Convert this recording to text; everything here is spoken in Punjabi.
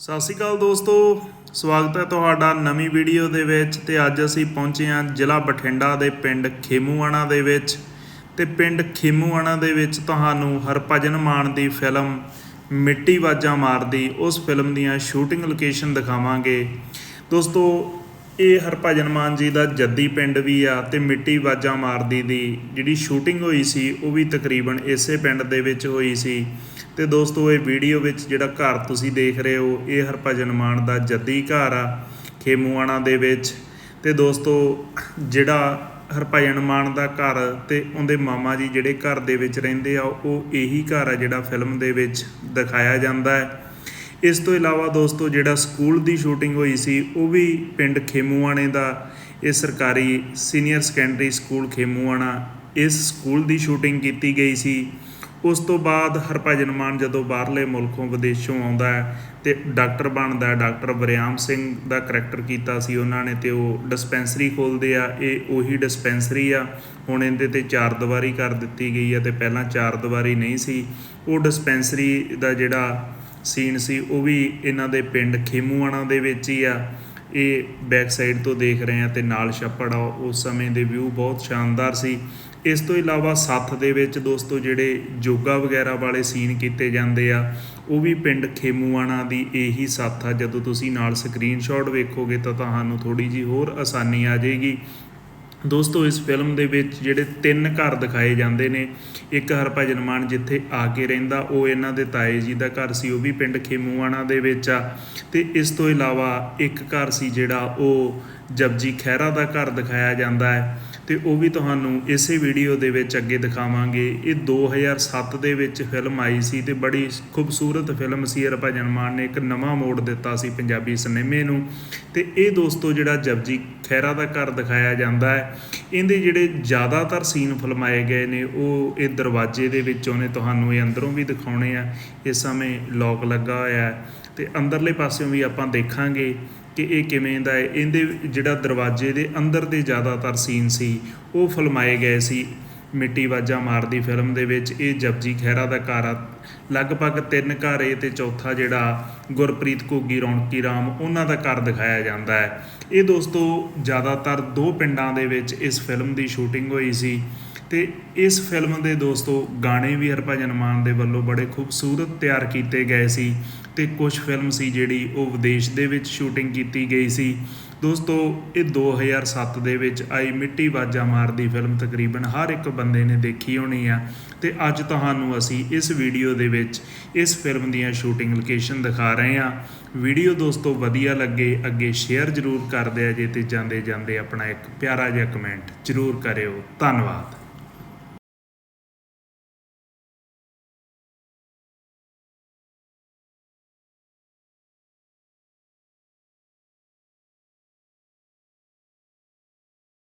ਸਤਿ ਸ਼੍ਰੀ ਅਕਾਲ ਦੋਸਤੋ, ਸਵਾਗਤ ਹੈ ਤੁਹਾਡਾ ਨਵੀਂ ਵੀਡੀਓ ਦੇ ਵਿੱਚ ਤੇ ਅੱਜ ਅਸੀਂ ਪਹੁੰਚੇ ਹਾਂ ਜ਼ਿਲ੍ਹਾ ਬਠਿੰਡਾ ਦੇ ਪਿੰਡ ਖੇਮੂਆਣਾ ਦੇ ਵਿੱਚ ਤੇ ਪਿੰਡ ਖੇਮੂਆਣਾ ਦੇ ਵਿੱਚ ਤੁਹਾਨੂੰ ਹਰਭਜਨ ਮਾਨ ਦੀ ਫਿਲਮ ਮਿੱਟੀ ਵਾਜਾ ਮਾਰਦੀ, ਉਸ ਫਿਲਮ ਦੀਆਂ ਸ਼ੂਟਿੰਗ ਲੋਕੇਸ਼ਨ ਦਿਖਾਵਾਂਗੇ। ਦੋਸਤੋ, ਇਹ ਹਰਭਜਨ ਮਾਨ ਜੀ ਦਾ ਜੱਦੀ ਪਿੰਡ ਵੀ ਆ ਤੇ ਮਿੱਟੀ ਵਾਜਾ ਮਾਰਦੀ ਦੀ ਜਿਹੜੀ ਸ਼ੂਟਿੰਗ ਹੋਈ ਸੀ, ਉਹ ਵੀ ਤਕਰੀਬਨ ਇਸੇ ਪਿੰਡ ਦੇ ਵਿੱਚ ਹੋਈ ਸੀ। ਤੇ ਦੋਸਤੋ, ਇਹ ਵੀਡੀਓ ਵਿੱਚ ਜਿਹੜਾ ਘਰ ਤੁਸੀਂ ਦੇਖ ਰਹੇ ਹੋ, ਇਹ ਹਰਭਜਨ ਮਾਨ ਦਾ ਜੱਦੀ ਘਰ ਆ, ਖੇਮੂਆਣਾ ਦੇ ਵਿੱਚ। ਤੇ ਦੋਸਤੋ, ਜਿਹੜਾ ਹਰਭਜਨ ਮਾਨ ਦਾ ਘਰ ਤੇ ਉਹਦੇ ਮਾਮਾ ਜੀ ਜਿਹੜੇ ਘਰ ਦੇ ਵਿੱਚ ਰਹਿੰਦੇ ਆ, ਉਹ ਇਹੀ ਘਰ ਆ ਜਿਹੜਾ ਫਿਲਮ ਦੇ ਵਿੱਚ ਦਿਖਾਇਆ ਜਾਂਦਾ ਹੈ। ਇਸ ਤੋਂ ਇਲਾਵਾ ਦੋਸਤੋ, ਜਿਹੜਾ ਸਕੂਲ ਦੀ ਸ਼ੂਟਿੰਗ ਹੋਈ ਸੀ, ਉਹ ਵੀ ਪਿੰਡ ਖੇਮੂਆਣੇ ਦਾ। ਇਹ ਸਰਕਾਰੀ ਸੀਨੀਅਰ ਸੈਕੰਡਰੀ ਸਕੂਲ ਖੇਮੂਆਣਾ। ਇਸ ਸਕੂਲ ਦੀ ਸ਼ੂਟਿੰਗ ਕੀਤੀ ਗਈ ਸੀ। ਉਸ ਤੋਂ ਬਾਅਦ ਹਰਭਜਨ ਮਾਨ ਜਦੋਂ ਬਾਹਰਲੇ ਮੁਲਕੋਂ, ਵਿਦੇਸ਼ੋਂ ਆਉਂਦਾ ਹੈ ਤੇ ਡਾਕਟਰ ਬਣਦਾ ਡਾਕਟਰ ਬਰਿਆਮ ਸਿੰਘ ਦਾ ਕਰੈਕਟਰ ਕੀਤਾ ਸੀ ਉਹਨਾਂ ਨੇ ਤੇ ਉਹ ਡਿਸਪੈਂਸਰੀ ਖੋਲਦੇ ਆ, ਇਹ ਉਹੀ ਡਿਸਪੈਂਸਰੀ ਆ। ਹੁਣ ਇਹਦੇ ਤੇ ਚਾਰ ਦੀਵਾਰੀ ਕਰ ਦਿੱਤੀ ਗਈ ਆ ਤੇ ਪਹਿਲਾਂ ਚਾਰ ਦੀਵਾਰੀ ਨਹੀਂ ਸੀ। ਉਹ ਡਿਸਪੈਂਸਰੀ ਦਾ ਜਿਹੜਾ ਸੀਨ ਸੀ, ਉਹ ਵੀ ਇਹਨਾਂ ਦੇ ਪਿੰਡ ਖੇਮੂਆਣਾ ਦੇ ਵਿੱਚ ਹੀ ਆ। ਇਹ ਬੈਕ ਸਾਈਡ ਤੋਂ ਦੇਖ ਰਹੇ ਆ ਤੇ ਨਾਲ ਛੱਪੜ ਆ, ਉਸ ਸਮੇਂ ਦੇ ਵਿਊ ਬਹੁਤ ਸ਼ਾਨਦਾਰ ਸੀ। ਇਸ ਤੋਂ ਇਲਾਵਾ ਸੱਥ ਦੇ ਵਿੱਚ ਦੋਸਤੋ ਜਿਹੜੇ ਯੋਗਾ ਵਗੈਰਾ ਵਾਲੇ ਸੀਨ ਕੀਤੇ ਜਾਂਦੇ ਆ, ਉਹ ਵੀ ਪਿੰਡ ਖੇਮੂਆਣਾ ਦੀ ਇਹੀ ਸੱਥ ਆ। ਜਦੋਂ ਤੁਸੀਂ ਨਾਲ ਸਕਰੀਨਸ਼ਾਟ ਵੇਖੋਗੇ ਤਾਂ ਤੁਹਾਨੂੰ ਥੋੜੀ ਜੀ ਹੋਰ ਆਸਾਨੀ ਆ ਜਾਏਗੀ। ਦੋਸਤੋ ਇਸ ਫਿਲਮ ਦੇ ਵਿੱਚ ਜਿਹੜੇ ਤਿੰਨ ਘਰ ਦਿਖਾਏ ਜਾਂਦੇ ਨੇ, ਇੱਕ ਹਰਭਜਨ ਮਾਨ ਜਿੱਥੇ ਆ ਕੇ ਰਹਿੰਦਾ, ਉਹ ਇਹਨਾਂ ਦੇ ਤਾਏ ਜੀ ਦਾ ਘਰ ਸੀ, ਉਹ ਵੀ ਪਿੰਡ ਖੇਮੂਆਣਾ ਦੇ ਵਿੱਚ ਆ। ਤੇ ਇਸ ਤੋਂ ਇਲਾਵਾ ਇੱਕ ਘਰ ਸੀ ਜਿਹੜਾ ਉਹ ਜਪਜੀ ਖਹਿਰਾ ਦਾ ਘਰ ਦਿਖਾਇਆ ਜਾਂਦਾ ਹੈ। ਤੇ ਉਹ ਵੀ ਤੁਹਾਨੂੰ ਇਸੇ ਵੀਡੀਓ ਦੇ ਵਿੱਚ ਅੱਗੇ ਦਿਖਾਵਾਂਗੇ। ਇਹ 2007 ਦੇ ਵਿੱਚ ਫਿਲਮ ਆਈ ਸੀ ਤੇ ਬੜੀ ਖੂਬਸੂਰਤ ਫਿਲਮ ਸੀ। ਰਭਜਨ ਮਾਨ ਨੇ ਇੱਕ ਨਵਾਂ ਮੋੜ ਦਿੱਤਾ ਸੀ ਪੰਜਾਬੀ ਸਿਨੇਮੇ ਨੂੰ। ਤੇ ਇਹ ਦੋਸਤੋ ਜਿਹੜਾ ਜਪਜੀ ਖਹਿਰਾ ਦਾ ਘਰ ਦਿਖਾਇਆ ਜਾਂਦਾ ਹੈ, ਇਹਦੇ ਜਿਹੜੇ ਜ਼ਿਆਦਾਤਰ ਸੀਨ ਫਿਲਮਾਏ ਗਏ ਨੇ, ਉਹ ਇਹ ਦਰਵਾਜ਼ੇ ਦੇ ਵਿੱਚੋਂ ਨੇ। ਤੁਹਾਨੂੰ ਇਹ ਅੰਦਰੋਂ ਵੀ ਦਿਖਾਉਣੇ ਆ। ਇਸ ਸਮੇਂ ਲੋਕ ਲੱਗਾ ਹੋਇਆ ਹੈ ਤੇ ਅੰਦਰਲੇ ਪਾਸਿਓਂ ਵੀ ਆਪਾਂ ਦੇਖਾਂਗੇ। ਕਿ ਇਹ ਕਿਵੇਂ ਦਾ ਹੈ, ਇਹਦੇ ਜਿਹੜਾ ਦਰਵਾਜ਼ੇ ਦੇ ਅੰਦਰ ਦੇ ਜ਼ਿਆਦਾਤਰ ਸੀਨ ਸੀ, ਉਹ ਫਿਲਮਾਏ ਗਏ ਸੀ ਮਿੱਟੀ ਵਾਜਾ ਮਾਰਦੀ ਫਿਲਮ ਦੇ ਵਿੱਚ। ਇਹ ਜਪਜੀ ਖਹਿਰਾ ਦਾ ਘਰ ਆ। ਲਗਭਗ ਤਿੰਨ ਘਰ, ਇਹ ਤੇ ਚੌਥਾ ਜਿਹੜਾ ਗੁਰਪ੍ਰੀਤ, ਘੋਗੀ, ਰੌਣਕੀ, ਰਾਮ, ਉਹਨਾਂ ਦਾ ਘਰ ਦਿਖਾਇਆ ਜਾਂਦਾ ਹੈ। ਇਹ ਦੋਸਤੋ, ਜ਼ਿਆਦਾਤਰ ਦੋ ਪਿੰਡਾਂ ਦੇ ਵਿੱਚ ਇਸ ਫਿਲਮ ਦੀ ਸ਼ੂਟਿੰਗ ਹੋਈ ਸੀ ਤੇ ਇਸ ਫਿਲਮ ਦੇ ਦੋਸਤੋ, ਗਾਣੇ ਵੀ ਹਰਭਜਨ ਮਾਨ ਦੇ ਵੱਲੋਂ ਬੜੇ ਖੂਬਸੂਰਤ ਤਿਆਰ ਕੀਤੇ ਗਏ ਸੀ। ਤੇ ਕੁਝ ਫਿਲਮ ਸੀ ਜਿਹੜੀ ਉਹ ਵਿਦੇਸ਼ ਦੇ ਵਿੱਚ ਸ਼ੂਟਿੰਗ ਕੀਤੀ ਗਈ ਸੀ। ਦੋਸਤੋ, ਇਹ 2007 ਦੇ ਵਿੱਚ ਆਈ ਮਿੱਟੀ ਵਾਜਾ ਮਾਰਦੀ ਫਿਲਮ ਤਕਰੀਬਨ ਹਰ ਇੱਕ ਬੰਦੇ ਨੇ ਦੇਖੀ ਹੋਣੀ ਆ। ਤੇ ਅੱਜ ਤੁਹਾਨੂੰ ਅਸੀਂ ਇਸ ਵੀਡੀਓ ਦੇ ਵਿੱਚ ਇਸ ਫਿਲਮ ਦੀਆਂ ਸ਼ੂਟਿੰਗ ਲੋਕੇਸ਼ਨ ਦਿਖਾ ਰਹੇ ਹਾਂ। ਵੀਡੀਓ ਦੋਸਤੋ ਵਧੀਆ ਲੱਗੇ, ਅੱਗੇ ਸ਼ੇਅਰ ਜ਼ਰੂਰ ਕਰ ਦਿਆ ਜੇ ਤੇ ਜਾਂਦੇ ਜਾਂਦੇ ਆਪਣਾ ਇੱਕ ਪਿਆਰਾ ਜਿਹਾ ਕਮੈਂਟ ਜ਼ਰੂਰ ਕਰਿਓ। ਧੰਨਵਾਦ।